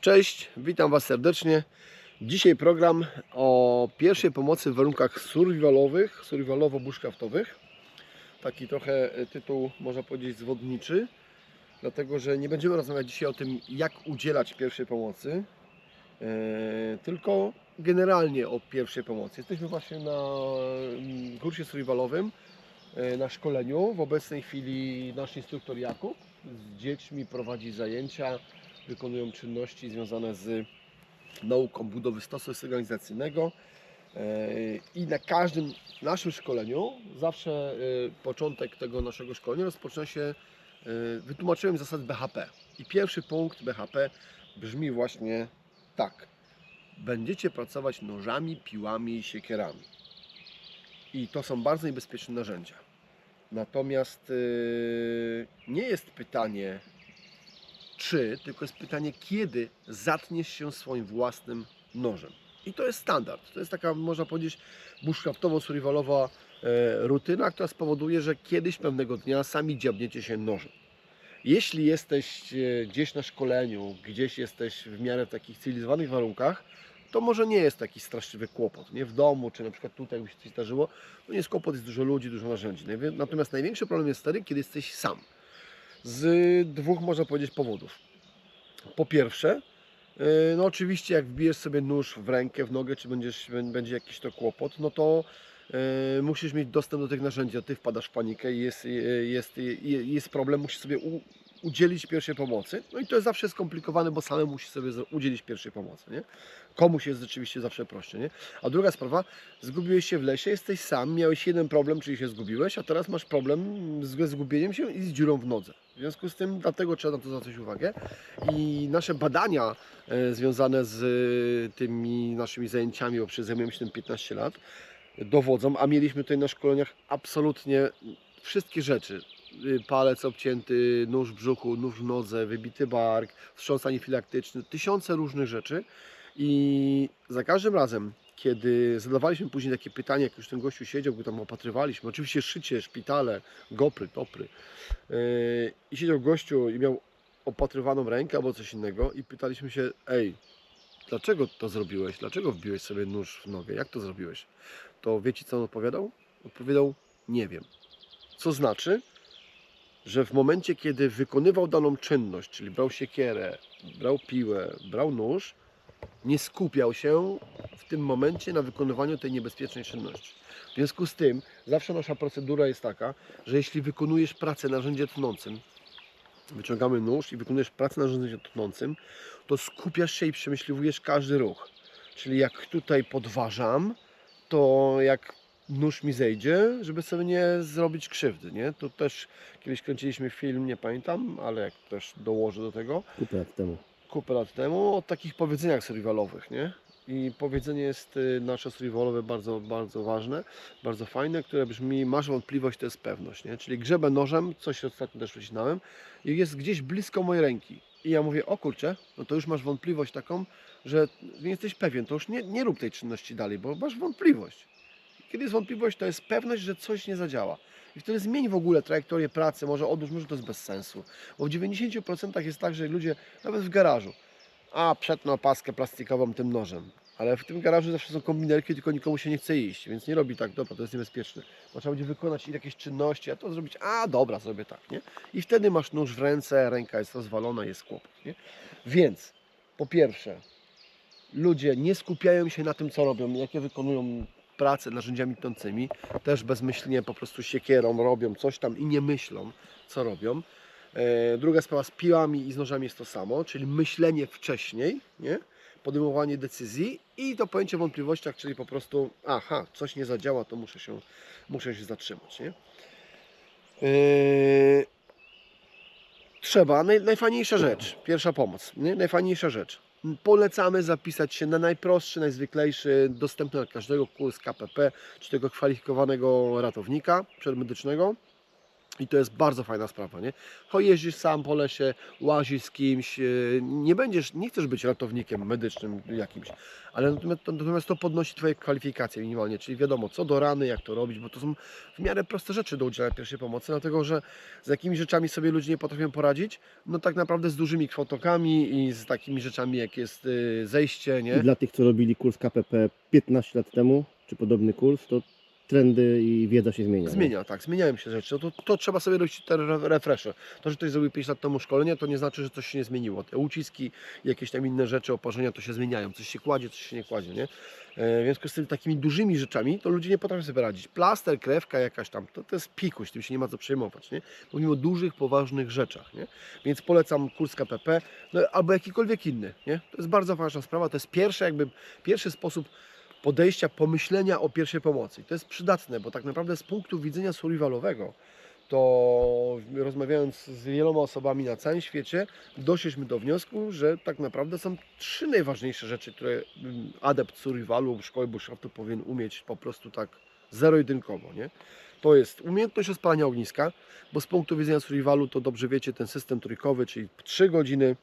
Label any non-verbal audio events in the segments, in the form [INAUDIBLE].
Cześć, witam Was serdecznie. Dzisiaj program o pierwszej pomocy w warunkach survivalowych, survivalowo-bushcraftowych. Taki trochę e, tytuł, można powiedzieć, zwodniczy, dlatego że nie będziemy rozmawiać dzisiaj o tym, jak udzielać pierwszej pomocy, e, tylko generalnie o pierwszej pomocy. Jesteśmy właśnie na mm, kursie survivalowym, na szkoleniu. W obecnej chwili nasz instruktor Jakub z dziećmi prowadzi zajęcia wykonują czynności związane z nauką budowy stosu organizacyjnego. E, I na każdym naszym szkoleniu, zawsze e, początek tego naszego szkolenia rozpoczyna się e, wytłumaczeniem zasad BHP. I pierwszy punkt BHP brzmi właśnie tak. Będziecie pracować nożami, piłami i siekierami. I to są bardzo niebezpieczne narzędzia. Natomiast nie jest pytanie, czy, tylko jest pytanie, kiedy zatniesz się swoim własnym nożem. I to jest standard. To jest taka, można powiedzieć, bushcraftowo-survivalowa e, rutyna, która spowoduje, że kiedyś pewnego dnia sami dziabniecie się nożem. Jeśli jesteś e, gdzieś na szkoleniu, gdzieś jesteś w miarę w takich cywilizowanych warunkach, to może nie jest taki straszliwy kłopot. Nie w domu, czy na przykład tutaj, jakby się coś zdarzyło, to nie jest kłopot, jest dużo ludzi, dużo narzędzi. Natomiast największy problem jest wtedy, kiedy jesteś sam z dwóch, można powiedzieć, powodów. Po pierwsze, yy, no oczywiście jak wbijesz sobie nóż w rękę, w nogę, czy będziesz, bę- będzie jakiś to kłopot, no to yy, musisz mieć dostęp do tych narzędzi, a ty wpadasz w panikę jest, yy, jest, jest problem, musisz sobie u, udzielić pierwszej pomocy. No i to jest zawsze skomplikowane, bo samemu musisz sobie udzielić pierwszej pomocy, nie? Komuś jest rzeczywiście zawsze prościej, nie? A druga sprawa, zgubiłeś się w lesie, jesteś sam, miałeś jeden problem, czyli się zgubiłeś, a teraz masz problem z zgubieniem się i z dziurą w nodze. W związku z tym, dlatego trzeba na to zwracać uwagę. I nasze badania e, związane z e, tymi naszymi zajęciami, bo zajmujemy się tym 15 lat, dowodzą, a mieliśmy tutaj na szkoleniach absolutnie wszystkie rzeczy. Y, Palec obcięty, nóż w brzuchu, nóż w nodze, wybity bark, wstrząs anifilaktyczny, tysiące różnych rzeczy. I za każdym razem, kiedy zadawaliśmy później takie pytanie, jak już ten gościu siedział, go tam opatrywaliśmy, oczywiście szycie, szpitale, gopry, topry, yy, i siedział gościu i miał opatrywaną rękę albo coś innego i pytaliśmy się, ej, dlaczego to zrobiłeś? Dlaczego wbiłeś sobie nóż w nogę? Jak to zrobiłeś? To wiecie, co on odpowiadał? Odpowiadał, nie wiem. Co znaczy, że w momencie, kiedy wykonywał daną czynność, czyli brał siekierę, brał piłę, brał nóż, nie skupiał się w tym momencie na wykonywaniu tej niebezpiecznej czynności. W związku z tym zawsze nasza procedura jest taka, że jeśli wykonujesz pracę na narzędzie tnącym, wyciągamy nóż i wykonujesz pracę na narzędziu tnącym, to skupiasz się i przemyśliwujesz każdy ruch. Czyli jak tutaj podważam, to jak nóż mi zejdzie, żeby sobie nie zrobić krzywdy, nie? Tu też kiedyś kręciliśmy film, nie pamiętam, ale jak też dołożę do tego, Kupę lat temu. Kupę lat temu o takich powiedzeniach survivalowych, nie? I powiedzenie jest y, nasze survivalowe bardzo, bardzo ważne, bardzo fajne, które brzmi masz wątpliwość, to jest pewność, nie? Czyli grzebę nożem, coś ostatnio też przecinałem i jest gdzieś blisko mojej ręki. I ja mówię, o kurczę, no to już masz wątpliwość taką, że nie jesteś pewien, to już nie, nie rób tej czynności dalej, bo masz wątpliwość. Kiedy jest wątpliwość, to jest pewność, że coś nie zadziała. I wtedy zmień w ogóle trajektorię pracy, może odłóż, może to jest bez sensu. Bo w 90% jest tak, że ludzie, nawet w garażu, a przetnę opaskę plastikową tym nożem. Ale w tym garażu zawsze są kombinerki, tylko nikomu się nie chce iść, więc nie robi tak, dobra, to jest niebezpieczne. Bo trzeba będzie wykonać jakieś czynności, a to zrobić, a dobra, zrobię tak, nie? I wtedy masz nóż w ręce, ręka jest rozwalona, jest kłopot, nie? Więc, po pierwsze, ludzie nie skupiają się na tym, co robią, jakie wykonują pracę narzędziami tnącymi, też bezmyślnie po prostu siekierą robią coś tam i nie myślą, co robią. E, Druga sprawa z piłami i z nożami jest to samo, czyli myślenie wcześniej, nie? podejmowanie decyzji i to pojęcie wątpliwościach, czyli po prostu aha, coś nie zadziała, to muszę się, muszę się zatrzymać. Nie? Yy, Trzeba, naj, najfajniejsza rzecz, pierwsza pomoc, nie? najfajniejsza rzecz. Polecamy zapisać się na najprostszy, najzwyklejszy, dostępny dla każdego kurs KPP, czy tego kwalifikowanego ratownika przedmedycznego. I to jest bardzo fajna sprawa, nie? Cho jeździsz sam po lesie, łazisz z kimś, yy, nie będziesz, nie chcesz być ratownikiem medycznym jakimś, ale natomiast to, natomiast to podnosi Twoje kwalifikacje minimalnie, czyli wiadomo co do rany, jak to robić, bo to są w miarę proste rzeczy do udzielania pierwszej pomocy, dlatego że z jakimi rzeczami sobie ludzie nie potrafią poradzić, no tak naprawdę z dużymi kwotokami i z takimi rzeczami jak jest yy, zejście, I nie? dla tych, co robili kurs KPP 15 lat temu, czy podobny kurs, to trendy i wiedza się zmienia. Zmienia, tak, zmieniają się rzeczy. No to, to trzeba sobie robić te re-. To, że ktoś zrobił 5 lat temu szkolenie, to nie znaczy, że coś się nie zmieniło. Te uciski, jakieś tam inne rzeczy, oparzenia to się zmieniają. Coś się kładzie, coś się nie kładzie, nie? E, W związku z tym takimi dużymi rzeczami to ludzie nie potrafią sobie radzić. Plaster, krewka jakaś tam, to, to jest pikuś, tym się nie ma co przejmować, nie? Mówimy o dużych, poważnych rzeczach, nie? Więc polecam kurs KPP, no, albo jakikolwiek inny, nie? To jest bardzo ważna sprawa, to jest pierwszy jakby, pierwszy sposób podejścia, pomyślenia o pierwszej pomocy. I to jest przydatne, bo tak naprawdę z punktu widzenia survivalowego, to rozmawiając z wieloma osobami na całym świecie, doszliśmy do wniosku, że tak naprawdę są trzy najważniejsze rzeczy, które mm, adept survivalu, szkoły bushcraftu powinien umieć po prostu tak zero-jedynkowo, nie? To jest umiejętność rozpalania ogniska, bo z punktu widzenia survivalu to dobrze wiecie, ten system trójkowy, czyli 3 godziny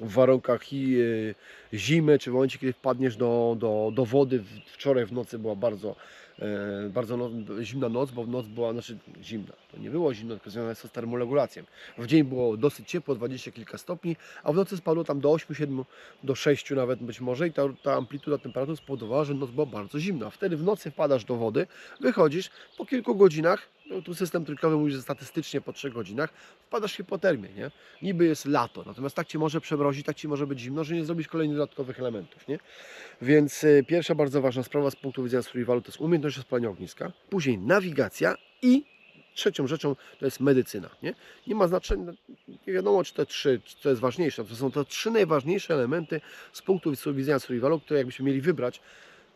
w warunkach y, zimy, czy w momencie, kiedy wpadniesz do, do, do wody, wczoraj w nocy była bardzo, e, bardzo no, zimna noc, bo w noc była, znaczy zimna, to nie było zimno, tylko związane jest z termoregulacją. W dzień było dosyć ciepło, 20 kilka stopni, a w nocy spadło tam do 8, 7, do 6 nawet być może i ta, ta amplituda temperatury spowodowała, że noc była bardzo zimna. Wtedy w nocy wpadasz do wody, wychodzisz, po kilku godzinach, no, tu system trójkowy mówi, że statystycznie po 3 godzinach wpadasz w hipotermię, nie? Niby jest lato, natomiast tak Ci może przemrozić, tak Ci może być zimno, że nie zrobisz kolejnych dodatkowych elementów, nie? Więc y, pierwsza bardzo ważna sprawa z punktu widzenia survivalu to jest umiejętność rozpalania ogniska, później nawigacja i trzecią rzeczą to jest medycyna, nie? Nie ma znaczenia, nie wiadomo czy te trzy, czy to jest ważniejsze, to są to trzy najważniejsze elementy z punktu widzenia survivalu, które jakbyśmy mieli wybrać,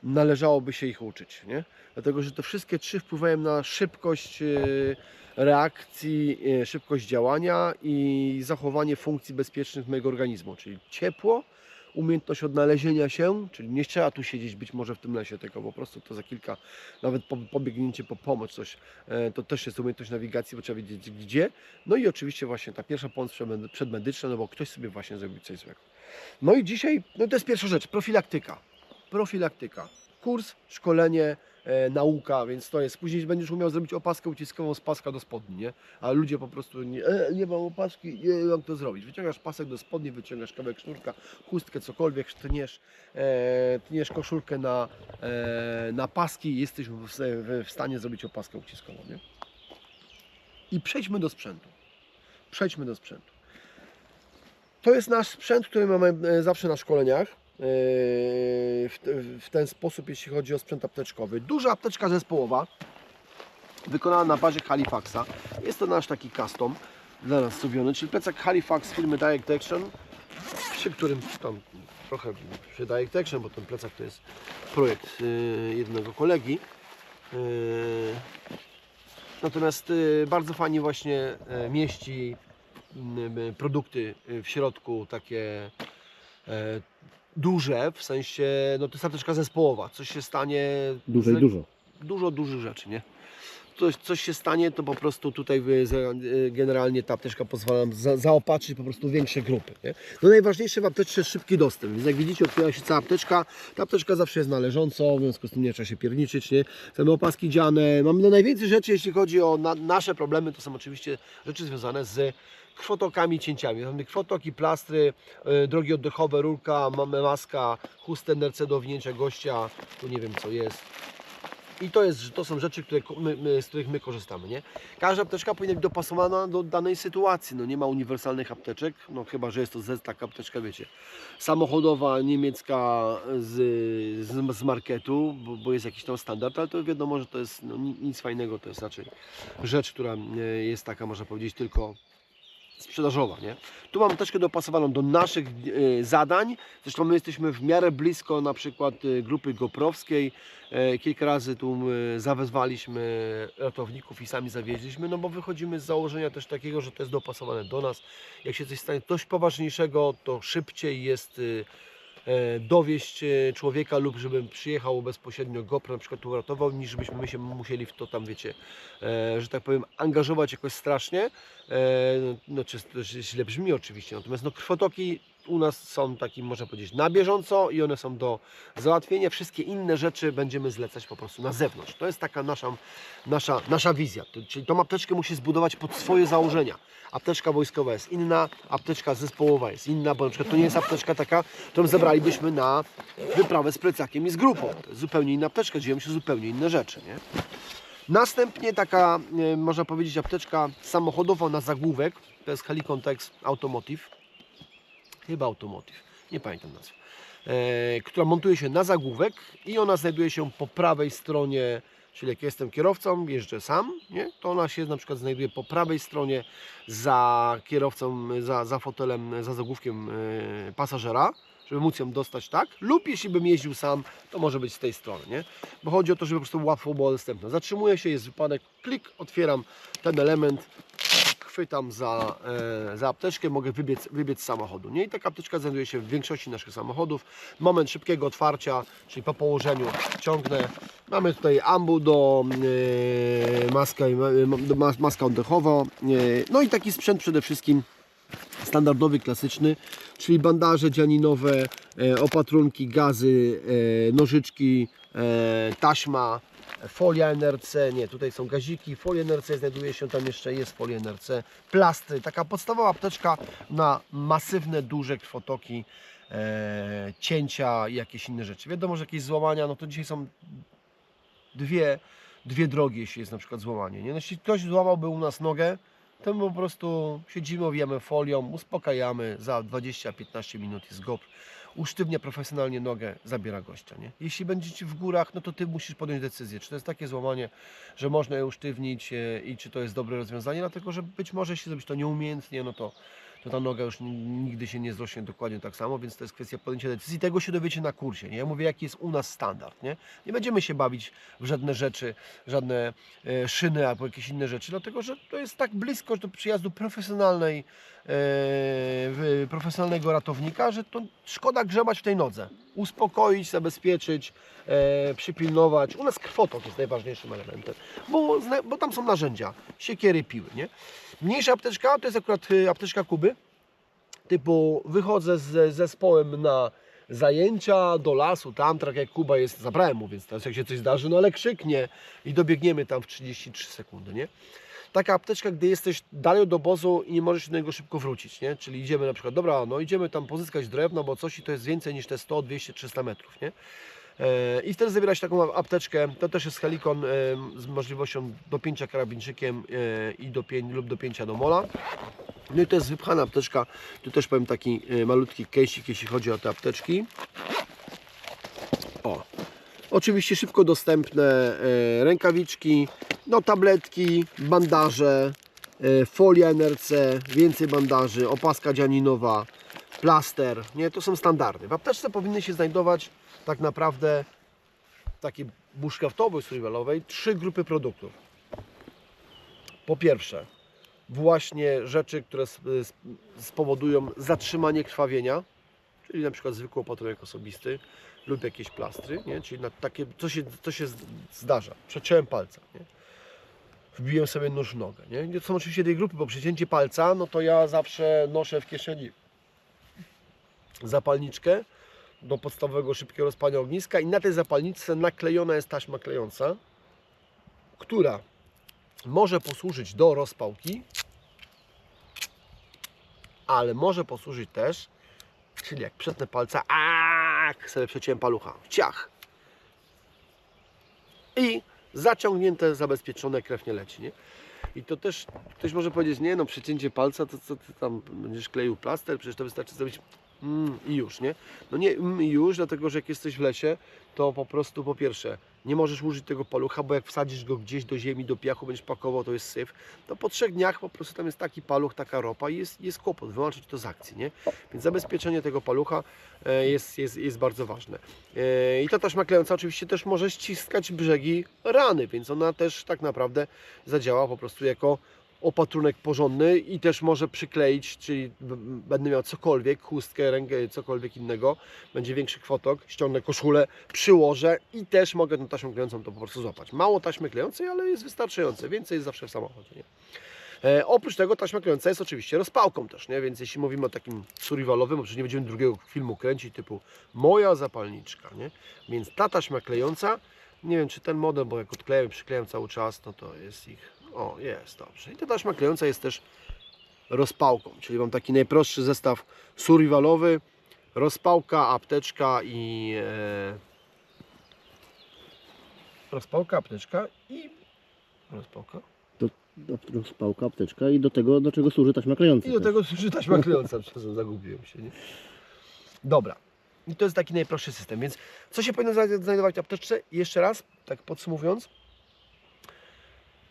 należałoby się ich uczyć, nie? Dlatego, że te wszystkie trzy wpływają na szybkość y, reakcji, y, szybkość działania i zachowanie funkcji bezpiecznych mojego organizmu, czyli ciepło, umiejętność odnalezienia się, czyli nie trzeba tu siedzieć być może w tym lesie, tylko po prostu to za kilka, nawet po, pobiegnięcie po pomoc, coś, e, to też jest umiejętność nawigacji, bo trzeba wiedzieć gdzie. No i oczywiście właśnie ta pierwsza pomoc przedmed- przedmedyczna, no bo ktoś sobie właśnie zrobił coś złego. No i dzisiaj, no to jest pierwsza rzecz, profilaktyka. Profilaktyka. Kurs, szkolenie, e, nauka, więc to jest. Później będziesz umiał zrobić opaskę uciskową z paska do spodni, nie? A ludzie po prostu nie, e, nie mam opaski, nie mam to zrobić. Wyciągasz pasek do spodni, wyciągasz kawałek sznurka, chustkę, cokolwiek, tniesz, e, tniesz koszulkę na, e, na paski i jesteś w, w, w stanie zrobić opaskę uciskową, nie? I przejdźmy do sprzętu. Przejdźmy do sprzętu. To jest nasz sprzęt, który mamy e, zawsze na szkoleniach. E, W, te- w ten sposób, jeśli chodzi o sprzęt apteczkowy. Duża apteczka zespołowa, wykonana na bazie Halifaxa. Jest to nasz taki custom dla nas zrobiony, czyli plecak Halifax firmy Direct Action, przy którym tam trochę przy Direct Action, bo ten plecak to jest projekt e, jednego kolegi. E, Natomiast bardzo fajnie właśnie mieści produkty w środku takie duże, w sensie, no to jest apteczka zespołowa, coś się stanie... Dużo i dużo. Dużo dużych rzeczy, nie? Coś, coś się stanie, to po prostu tutaj e, generalnie ta apteczka pozwala nam za, zaopatrzyć po prostu większe grupy, nie? No najważniejsze w apteczce jest szybki dostęp, więc jak widzicie otwiera się cała apteczka, ta apteczka zawsze jest należąco, w związku z tym nie trzeba się pierniczyć, nie? Mamy opaski dziane, mamy no najwięcej rzeczy, jeśli chodzi o na, nasze problemy, to są oczywiście rzeczy związane z krwotokami, cięciami. Mamy krwotoki, plastry, y, drogi oddechowe, rurka, mamy maska, chustę NRC do winięcia gościa, tu nie wiem co jest. I to, jest, to są rzeczy, które, my, my, z których my korzystamy. Nie? Każda apteczka powinna być dopasowana do danej sytuacji. No, nie ma uniwersalnych apteczek, no chyba, że jest to Z, taka apteczka, wiecie, samochodowa, niemiecka z, z, z marketu, bo, bo jest jakiś tam standard, ale to wiadomo, że to jest no, ni- nic fajnego, to jest raczej rzecz, która e, jest taka, można powiedzieć, tylko sprzedażowa, nie? Tu mam troszkę dopasowaną do naszych e, zadań. Zresztą my jesteśmy w miarę blisko na przykład e, grupy goprowskiej. E, kilka razy tu e, zawezwaliśmy ratowników i sami zawieźliśmy, no bo wychodzimy z założenia też takiego, że to jest dopasowane do nas. Jak się coś stanie dość poważniejszego, to szybciej jest e, dowieść e, człowieka lub żeby przyjechał bezpośrednio GoPro na przykład uratował, niż żebyśmy my się musieli w to tam, wiecie, e, że tak powiem, angażować jakoś strasznie. E, no, czy to źle brzmi oczywiście, natomiast no, krwotoki u nas są takim, można powiedzieć, na bieżąco i one są do załatwienia. Wszystkie inne rzeczy będziemy zlecać po prostu na zewnątrz. To jest taka nasza, nasza, nasza wizja. Czyli tą apteczkę musi zbudować pod swoje założenia. Apteczka wojskowa jest inna, apteczka zespołowa jest inna, bo na przykład to nie jest apteczka taka, którą zebralibyśmy na wyprawę z plecakiem i z grupą. To jest zupełnie inna apteczka, dzieją się zupełnie inne rzeczy. Nie? Następnie taka, e, można powiedzieć, apteczka samochodowa na zagłówek, to jest Helicon Tex Automotive, chyba Automotive, nie pamiętam nazwy, e, która montuje się na zagłówek i ona znajduje się po prawej stronie, czyli jak jestem kierowcą, jeżdżę sam, nie? to ona się na przykład znajduje po prawej stronie za kierowcą, za, za fotelem, za zagłówkiem e, pasażera, żeby móc ją dostać tak, lub jeśli bym jeździł sam, to może być z tej strony, nie? Bo chodzi o to, żeby po prostu łatwo było dostępne. Zatrzymuję się, jest wypadek, klik, otwieram ten element, chwytam za, e, za apteczkę, mogę wybiec, wybiec z samochodu. Nie? I taka apteczka znajduje się w większości naszych samochodów. Moment szybkiego otwarcia, czyli po położeniu ciągnę. Mamy tutaj ambu do e, maska, e, do mas, maska oddechowa. E, no i taki sprzęt przede wszystkim standardowy, klasyczny, czyli bandaże dzianinowe, e, opatrunki, gazy, e, nożyczki, e, taśma, folia NRC, nie, tutaj są gaziki, folia NRC znajduje się, tam jeszcze jest folia NRC, plastry, taka podstawowa apteczka na masywne, duże krwotoki, e, cięcia i jakieś inne rzeczy. Wiadomo, że jakieś złamania, no to dzisiaj są dwie, dwie drogi, jeśli jest na przykład złamanie. Nie? No, jeśli ktoś złamałby u nas nogę, to my po prostu siedzimy, owijamy folią, uspokajamy, za 20-15 minut jest GoPro. Usztywnia profesjonalnie nogę, zabiera gościa. Nie? Jeśli będziecie w górach, no to Ty musisz podjąć decyzję, czy to jest takie złamanie, że można je usztywnić e, i czy to jest dobre rozwiązanie, dlatego że być może jeśli zrobić to nieumiejętnie, no to, to ta noga już nigdy się nie zrośnie dokładnie tak samo, więc to jest kwestia podjęcia decyzji. Tego się dowiecie na kursie. Nie? Ja mówię, jaki jest u nas standard. Nie, nie będziemy się bawić w żadne rzeczy, żadne e, szyny albo jakieś inne rzeczy, dlatego że to jest tak blisko do przyjazdu profesjonalnej, e, profesjonalnego ratownika, że to szkoda grzebać w tej nodze. Uspokoić, zabezpieczyć, e, przypilnować. U nas krwotok jest najważniejszym elementem, bo, bo tam są narzędzia, siekiery, piły. Nie? Mniejsza apteczka to jest akurat y, apteczka Kuby. Typu wychodzę z zespołem na zajęcia do lasu, tam tak jak Kuba jest, zabrałem mu, więc teraz jak się coś zdarzy, no ale krzyknie i dobiegniemy tam w 33 sekundy, nie? Taka apteczka, gdy jesteś dalej od obozu i nie możesz do niego szybko wrócić, nie? Czyli idziemy na przykład, dobra, no idziemy tam pozyskać drewno, bo coś i to jest więcej niż te 100, 200, 300 metrów, nie? E, I wtedy zabierać taką apteczkę, to też jest helikon e, z możliwością dopięcia karabinczykiem e, i dopię, lub dopięcia do mola. No i to jest wypchana apteczka, tu też powiem taki malutki case'ik, jeśli chodzi o te apteczki. O, oczywiście szybko dostępne rękawiczki, no tabletki, bandaże, folia NRC, więcej bandaży, opaska dzianinowa, plaster, nie, to są standardy. W apteczce powinny się znajdować tak naprawdę takiej bushcraftowej, survivalowej, trzy grupy produktów. Po pierwsze, właśnie rzeczy, które spowodują zatrzymanie krwawienia, czyli na przykład zwykły opatrunek osobisty lub jakieś plastry, nie? czyli na takie, co się, co się zdarza. Przeciąłem palca, nie? wbiłem sobie nóż w nogę. Nie? Nie są oczywiście tej grupy, bo przecięcie palca, no to ja zawsze noszę w kieszeni zapalniczkę do podstawowego szybkiego rozpalania ogniska i na tej zapalniczce naklejona jest taśma klejąca, która może posłużyć do rozpałki, ale może posłużyć też, czyli jak przetnę palca, a sobie przeciąłem palucha, ciach. I zaciągnięte, zabezpieczone, krew nie leci, nie? I to też ktoś może powiedzieć, nie no, przecięcie palca, to co ty tam będziesz kleił plaster, przecież to wystarczy zrobić mm, i już, nie? No nie mm, i już, dlatego że jak jesteś w lesie, to po prostu po pierwsze nie możesz użyć tego palucha, bo jak wsadzisz go gdzieś do ziemi, do piachu, będziesz pakował, to jest syf, to po trzech dniach po prostu tam jest taki paluch, taka ropa i jest, jest kłopot, wyłączyć to z akcji, nie? Więc zabezpieczenie tego palucha e, jest, jest, jest bardzo ważne. E, I ta taśma klejąca oczywiście też może ściskać brzegi rany, więc ona też tak naprawdę zadziała po prostu jako opatrunek porządny i też może przykleić, czyli będę miał cokolwiek, chustkę, rękę, cokolwiek innego, będzie większy kwotok, ściągnę koszulę, przyłożę i też mogę tą taśmą klejącą to po prostu złapać. Mało taśmy klejącej, ale jest wystarczające, więcej jest zawsze w samochodzie. Nie? E, oprócz tego taśma klejąca jest oczywiście rozpałką też, nie? więc jeśli mówimy o takim survivalowym, bo przecież nie będziemy drugiego filmu kręcić typu moja zapalniczka, nie? więc ta taśma klejąca, nie wiem czy ten model, bo jak odklejam przyklejam cały czas, no to jest ich, o jest dobrze. I ta taśma klejąca jest też rozpałką, czyli mam taki najprostszy zestaw survivalowy, rozpałka, apteczka i e, rozpałka, apteczka i rozpałka. Rozpałka, apteczka i do tego, do czego służy taśma klejąca. I do też. tego służy taśma klejąca, [LAUGHS] przepraszam, zagubiłem się. Nie? Dobra. I to jest taki najprostszy system, więc co się powinno zna- znajdować w apteczce? Jeszcze raz, tak podsumowując.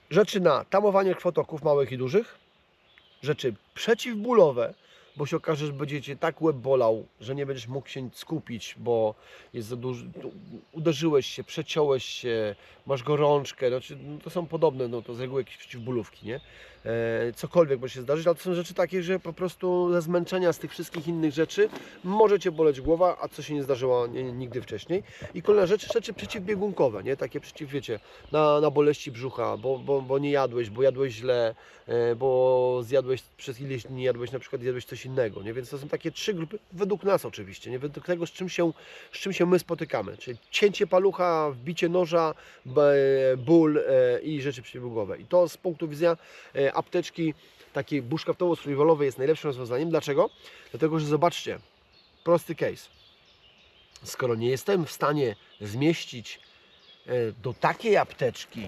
Rzeczy na tamowanie krwotoków małych i dużych. Rzeczy przeciwbólowe, bo się okaże, że będziecie tak łeb bolał, że nie będziesz mógł się skupić, bo jest za duży, uderzyłeś się, przeciąłeś się, masz gorączkę, znaczy, no to są podobne, no to z reguły jakieś przeciwbólówki, nie? e, cokolwiek może się zdarzyć, ale to są rzeczy takie, że po prostu ze zmęczenia z tych wszystkich innych rzeczy może Cię boleć głowa, a co się nie zdarzyło nie, nigdy wcześniej. I kolejna rzecz, rzeczy przeciwbiegunkowe, nie? Takie przeciw, wiecie, na, na boleści brzucha, bo, bo, bo nie jadłeś, bo jadłeś źle, e, bo zjadłeś przez ileś dni, jadłeś na przykład jadłeś coś innego, nie? Więc to są takie trzy grupy, według nas oczywiście, nie? Według tego, z czym się, z czym się my spotykamy, czyli cięcie palucha, wbicie noża, ból e, i rzeczy przeciwbiegunkowe. I to z punktu widzenia e, apteczki takiej bushcraftowo-survivalowej jest najlepszym rozwiązaniem. Dlaczego? Dlatego, że zobaczcie, prosty case. Skoro nie jestem w stanie zmieścić e, do takiej apteczki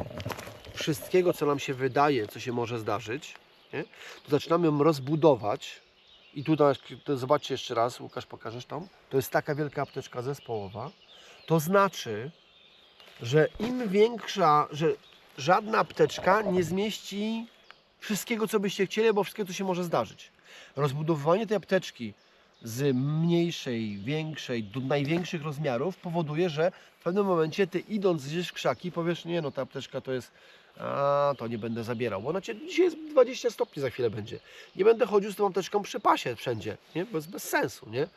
wszystkiego, co nam się wydaje, co się może zdarzyć, nie? to zaczynamy ją rozbudować. I tutaj, zobaczcie jeszcze raz, Łukasz, pokażesz tam. To jest taka wielka apteczka zespołowa. To znaczy, że im większa, że żadna apteczka nie zmieści wszystkiego, co byście chcieli, bo wszystkiego, co się może zdarzyć. Rozbudowywanie tej apteczki z mniejszej, większej do największych rozmiarów powoduje, że w pewnym momencie ty idąc gdzieś w krzaki powiesz, nie no ta apteczka to jest, a to nie będę zabierał, bo ona cię, dzisiaj jest 20 stopni za chwilę będzie. Nie będę chodził z tą apteczką przy pasie wszędzie, nie? Bez, bez sensu, nie?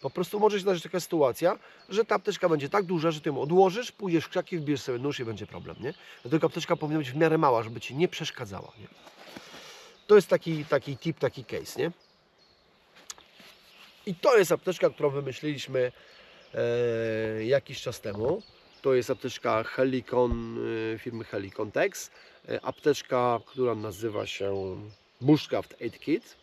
Po prostu może się zdarzyć taka sytuacja, że ta apteczka będzie tak duża, że ty ją odłożysz, pójdziesz w krzaki, wbierzesz sobie nóż i będzie problem, nie? Dlatego apteczka powinna być w miarę mała, żeby ci nie przeszkadzała, nie? To jest taki, taki tip, taki case, nie? I to jest apteczka, którą wymyśliliśmy e, jakiś czas temu. To jest apteczka Helicon e, firmy Helicon Tex. E, apteczka, która nazywa się Bushcraft 8 Kit,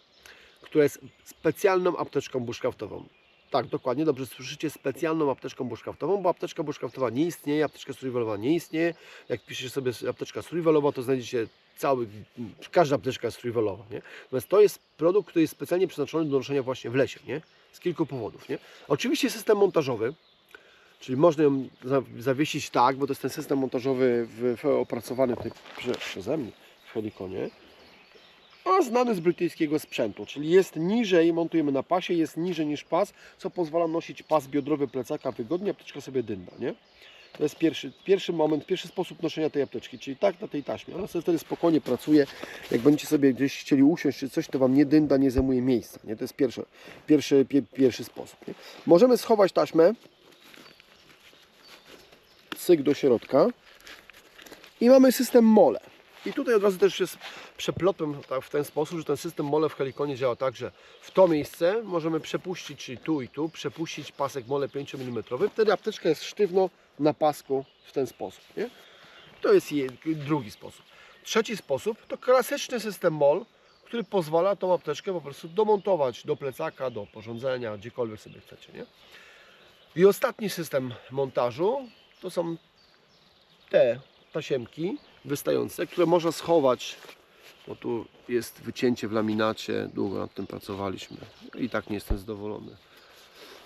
która jest specjalną apteczką bushcraftową. Tak, dokładnie, dobrze słyszycie, specjalną apteczką bushcraftową, bo apteczka bushcraftowa nie istnieje, apteczka survivalowa nie istnieje. Jak piszecie sobie apteczka survivalowa, to znajdziecie cały, każda apteczka survivalowa, nie? Natomiast to jest produkt, który jest specjalnie przeznaczony do noszenia właśnie w lesie, nie? Z kilku powodów, nie? Oczywiście system montażowy, czyli można ją za- zawiesić tak, bo to jest ten system montażowy w, w, opracowany tutaj prze, przeze mnie w Heliconie, a znany z brytyjskiego sprzętu, czyli jest niżej, montujemy na pasie, jest niżej niż pas, co pozwala nosić pas biodrowy plecaka wygodnie, apteczka sobie dynda, nie? To jest pierwszy, pierwszy moment, pierwszy sposób noszenia tej apteczki, czyli tak na tej taśmie. Ona sobie wtedy spokojnie pracuje. Jak będziecie sobie gdzieś chcieli usiąść czy coś, to Wam nie dynda, nie zajmuje miejsca. Nie? To jest pierwszy, pierwszy, pie, pierwszy sposób. Nie? Możemy schować taśmę, cyk do środka i mamy system mole. I tutaj od razu też jest przeplotłem tak, w ten sposób, że ten system mole w Heliconie działa tak, że w to miejsce możemy przepuścić, czyli tu i tu, przepuścić pasek mole 5 mm. Wtedy apteczka jest sztywno na pasku w ten sposób. Nie? To jest je- drugi sposób. Trzeci sposób to klasyczny system MOL, który pozwala tą apteczkę po prostu domontować do plecaka, do porządzenia, gdziekolwiek sobie chcecie. Nie? I ostatni system montażu to są te tasiemki wystające, które można schować, bo tu jest wycięcie w laminacie, długo nad tym pracowaliśmy i tak nie jestem zadowolony.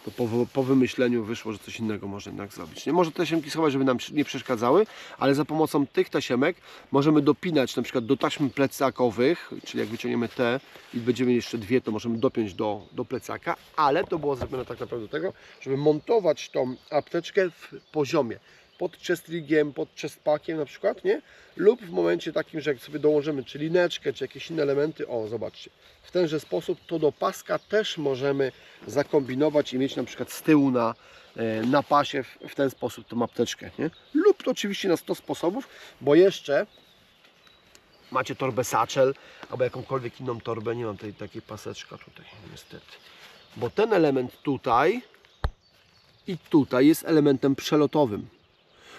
To po, po wymyśleniu wyszło, że coś innego można jednak zrobić. Nie może te tasiemki schować, żeby nam nie przeszkadzały, ale za pomocą tych tasiemek możemy dopinać na przykład do taśm plecakowych, czyli jak wyciągniemy te i będziemy jeszcze dwie, to możemy dopiąć do, do plecaka, ale to było zrobione tak naprawdę do tego, żeby montować tą apteczkę w poziomie pod chest-rigiem, pod chest-packiem na przykład, nie? Lub w momencie takim, że jak sobie dołożymy czy lineczkę, czy jakieś inne elementy, o zobaczcie, w tenże sposób to do paska też możemy zakombinować i mieć na przykład z tyłu na, e, na pasie w, w ten sposób tą apteczkę, nie? Lub to oczywiście na 100 sposobów, bo jeszcze macie torbę satchel albo jakąkolwiek inną torbę, nie mam tej takiej paseczka tutaj niestety, bo ten element tutaj i tutaj jest elementem przelotowym.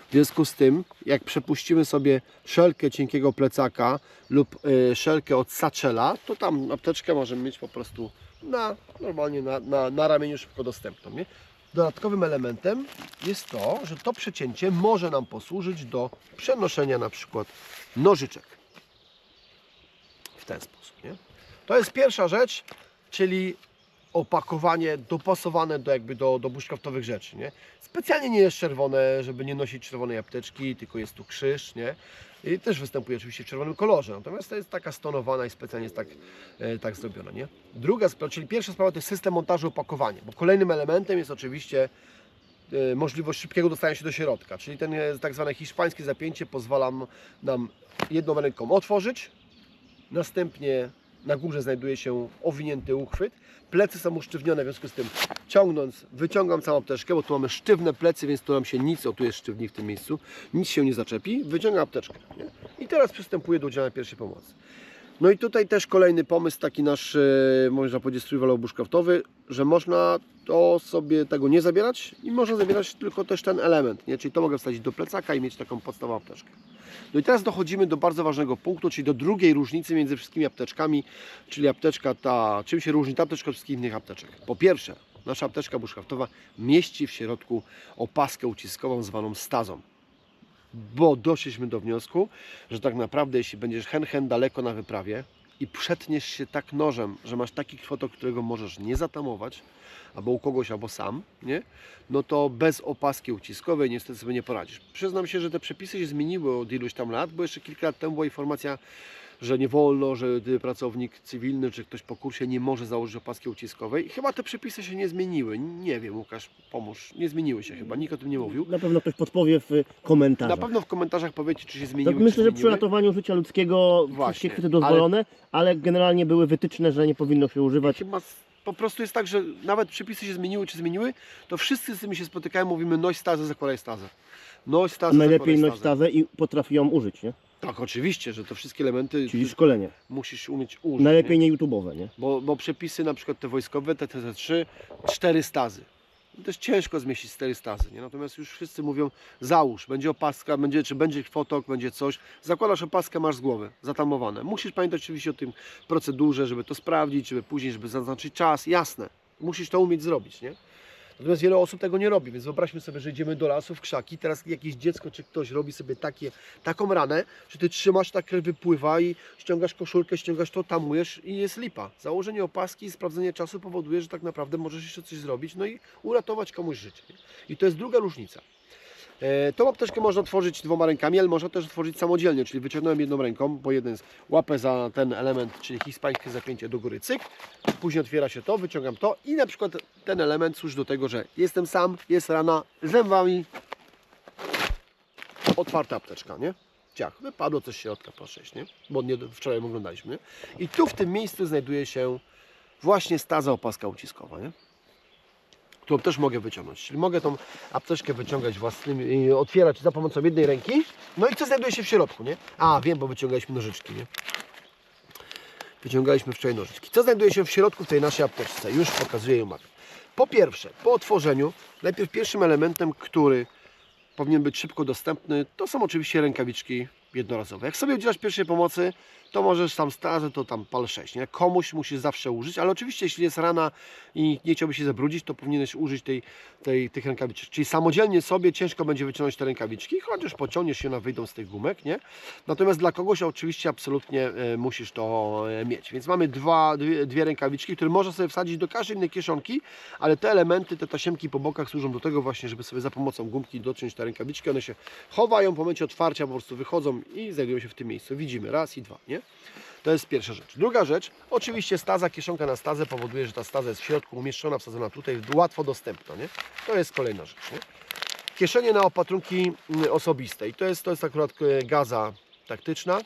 W związku z tym, jak przepuścimy sobie szelkę cienkiego plecaka lub y, szelkę od satchela, to tam apteczkę możemy mieć po prostu na, normalnie na, na, na ramieniu szybko dostępną. Nie? Dodatkowym elementem jest to, że to przecięcie może nam posłużyć do przenoszenia na przykład nożyczek. W ten sposób. Nie? To jest pierwsza rzecz, czyli opakowanie dopasowane do jakby do, do rzeczy, nie? Specjalnie nie jest czerwone, żeby nie nosić czerwonej apteczki, tylko jest tu krzyż, nie? I też występuje oczywiście w czerwonym kolorze, natomiast to jest taka stonowana i specjalnie jest tak, e, tak zrobiona, nie? Druga sprawa, czyli pierwsza sprawa to jest system montażu opakowania, bo kolejnym elementem jest oczywiście e, możliwość szybkiego dostania się do środka, czyli ten e, tak zwane hiszpańskie zapięcie pozwala nam jedną ręką otworzyć, Następnie na górze znajduje się owinięty uchwyt. Plecy są usztywnione, w związku z tym ciągnąc, wyciągam całą apteczkę, bo tu mamy sztywne plecy, więc tu nam się nic, o tu jest sztywnik w tym miejscu, nic się nie zaczepi. Wyciągam apteczkę. Nie? I teraz przystępuję do udzielania pierwszej pomocy. No i tutaj też kolejny pomysł, taki nasz, e, można powiedzieć, survival bushcraftowy, że można to sobie tego nie zabierać i można zabierać tylko też ten element, nie? czyli to mogę wsadzić do plecaka i mieć taką podstawową apteczkę. No i teraz dochodzimy do bardzo ważnego punktu, czyli do drugiej różnicy między wszystkimi apteczkami, czyli apteczka ta, czym się różni ta apteczka od wszystkich innych apteczek. Po pierwsze, nasza apteczka bushcraftowa mieści w środku opaskę uciskową zwaną stazą. Bo doszliśmy do wniosku, że tak naprawdę jeśli będziesz hen hen daleko na wyprawie i przetniesz się tak nożem, że masz taki krwotok, którego możesz nie zatamować, albo u kogoś, albo sam, nie? no to bez opaski uciskowej niestety sobie nie poradzisz. Przyznam się, że te przepisy się zmieniły od iluś tam lat, bo jeszcze kilka lat temu była informacja, że nie wolno, że pracownik cywilny czy ktoś po kursie nie może założyć opaski uciskowej. I chyba te przepisy się nie zmieniły. Nie wiem, Łukasz, pomóż. Nie zmieniły się chyba, nikt o tym nie mówił. Na pewno ktoś podpowie w komentarzach. Na pewno w komentarzach powiecie, czy się zmieniły, Tak, myślę, że przy zmieniły. ratowaniu życia ludzkiego Właśnie, wszystkie chwyty dozwolone, ale... generalnie były wytyczne, że nie powinno się używać. Chyba po prostu jest tak, że nawet przepisy się zmieniły, czy zmieniły, to wszyscy z tym się spotykają, mówimy noś stazę, zakładaj stazę. Noś stazę, Najlepiej noś stazę. stazę i potrafi ją użyć, nie? Tak, oczywiście, że to wszystkie elementy Czyli szkolenie. musisz umieć użyć. Najlepiej nie? nie YouTube'owe, nie? Bo, bo przepisy na przykład te wojskowe, te TT3, 4 stazy. No To jest ciężko zmieścić 4 stazy, nie? Natomiast już wszyscy mówią, załóż, będzie opaska, będzie, czy będzie fotok, będzie coś. Zakładasz opaskę, masz z głowy, zatamowane. Musisz pamiętać oczywiście o tym procedurze, żeby to sprawdzić, żeby później, żeby zaznaczyć czas, jasne. Musisz to umieć zrobić, nie? Natomiast wiele osób tego nie robi, więc wyobraźmy sobie, że idziemy do lasu w krzaki, teraz jakieś dziecko czy ktoś robi sobie takie, taką ranę, że ty trzymasz, ta krew wypływa i ściągasz koszulkę, ściągasz to, tamujesz i jest lipa. Założenie opaski i sprawdzenie czasu powoduje, że tak naprawdę możesz jeszcze coś zrobić, no i uratować komuś życie. I to jest druga różnica. E, Tą apteczkę można otworzyć dwoma rękami, ale można też otworzyć samodzielnie, czyli wyciągnąłem jedną ręką, bo jeden łapę za ten element, czyli hiszpańskie zapięcie do góry, cyk, później otwiera się to, wyciągam to i na przykład ten element służy do tego, że jestem sam, jest rana, zębami, otwarta apteczka, nie? Ciach, wypadło coś z środka, proszę, nie? Bo nie, wczoraj oglądaliśmy, nie? I tu w tym miejscu znajduje się właśnie staza opaska uciskowa, nie? Którą też mogę wyciągnąć. Czyli mogę tą apteczkę wyciągać własnymi, otwierać za pomocą jednej ręki. No i co znajduje się w środku, nie? A, wiem, bo wyciągaliśmy nożyczki, nie? Wyciągaliśmy wczoraj nożyczki. Co znajduje się w środku tej naszej apteczce? Już pokazuję ją mapę. Po pierwsze, po otworzeniu, najpierw pierwszym elementem, który powinien być szybko dostępny, to są oczywiście rękawiczki jednorazowe. Jak sobie udzielasz pierwszej pomocy, to możesz tam starzy, to tam pal 6, nie? Komuś musisz zawsze użyć, ale oczywiście jeśli jest rana i nie chciałbyś się zabrudzić, to powinieneś użyć tej, tej, tych rękawiczek. Czyli samodzielnie sobie ciężko będzie wyciągnąć te rękawiczki, chociaż pociągniesz się, one wyjdą z tych gumek, nie? Natomiast dla kogoś oczywiście absolutnie e, musisz to e, mieć. Więc mamy dwa, dwie, dwie rękawiczki, które można sobie wsadzić do każdej innej kieszonki, ale te elementy, te tasiemki po bokach służą do tego właśnie, żeby sobie za pomocą gumki dociąć te rękawiczki. One się chowają, po momencie otwarcia po prostu wychodzą i znajdują się w tym miejscu. Widzimy raz i dwa, nie? To jest pierwsza rzecz. Druga rzecz, oczywiście staza, kieszonka na stazę powoduje, że ta staza jest w środku umieszczona, wsadzona tutaj, łatwo dostępna, nie? To jest kolejna rzecz, nie? Kieszenie na opatrunki mm, osobiste. I to jest, to jest akurat e, gaza taktyczna.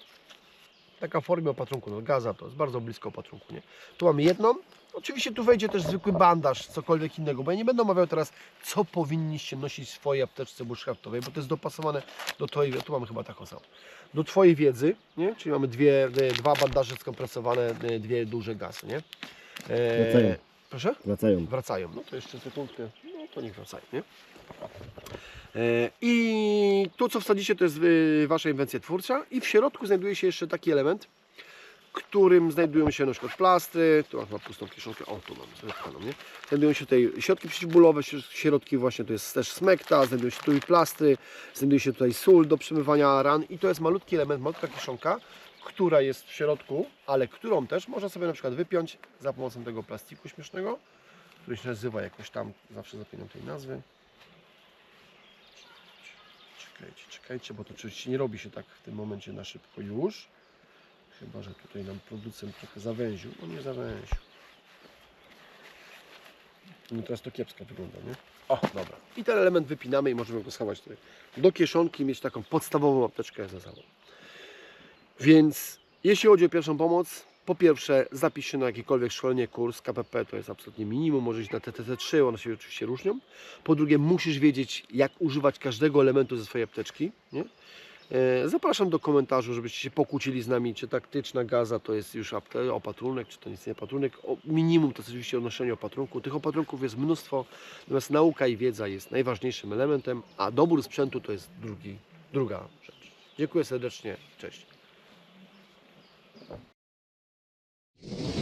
Taka w formie opatrunku. No, gaza to jest bardzo blisko opatrunku. Nie? Tu mamy jedną. Oczywiście tu wejdzie też zwykły bandaż, cokolwiek innego, bo ja nie będę omawiał teraz, co powinniście nosić w swojej apteczce bushcraftowej, bo to jest dopasowane do Twojej, tu mamy chyba taką samą, do Twojej wiedzy, nie? czyli mamy dwie, dwa bandaże skompresowane, e, dwie duże gazy, nie? E, Wracają. Proszę? Wracają. wracają. No to jeszcze sekundkę, no to niech wracają, nie? E, I tu co wsadzicie to jest y, Wasza inwencja twórcza i w środku znajduje się jeszcze taki element, którym znajdują się na przykład plastry, tu mam pustą kieszonkę, o tu mam wypchaną, nie? Znajdują się tutaj środki przeciwbólowe, środ- środki właśnie to jest też smekta, znajdują się tu i plastry, znajduje się tutaj sól do przemywania ran i to jest malutki element, malutka kieszonka, która jest w środku, ale którą też można sobie na przykład wypiąć za pomocą tego plastiku śmiesznego, który się nazywa jakoś tam, zawsze zapominam tej nazwy. Czekajcie, czekajcie, bo to oczywiście nie robi się tak w tym momencie na szybko już. Chyba, że tutaj nam producent trochę zawęził. No nie zawęził. No teraz to kiepsko wygląda, nie? O, dobra. I ten element wypinamy i możemy go schować tutaj do kieszonki, mieć taką podstawową apteczkę za sobą. Więc jeśli chodzi o pierwszą pomoc, po pierwsze zapisz się na jakikolwiek szkolenie, kurs KPP, to jest absolutnie minimum, może iść na TTT3, one się oczywiście różnią. Po drugie musisz wiedzieć jak używać każdego elementu ze swojej apteczki. Nie? E, Zapraszam do komentarzu, żebyście się pokłócili z nami, czy taktyczna gaza to jest już apte- opatrunek, czy to nic nie opatrunek. O, minimum to jest oczywiście odnoszenie opatrunku. Tych opatrunków jest mnóstwo, natomiast nauka i wiedza jest najważniejszym elementem, a dobór sprzętu to jest drugi, druga rzecz. Dziękuję serdecznie, cześć. you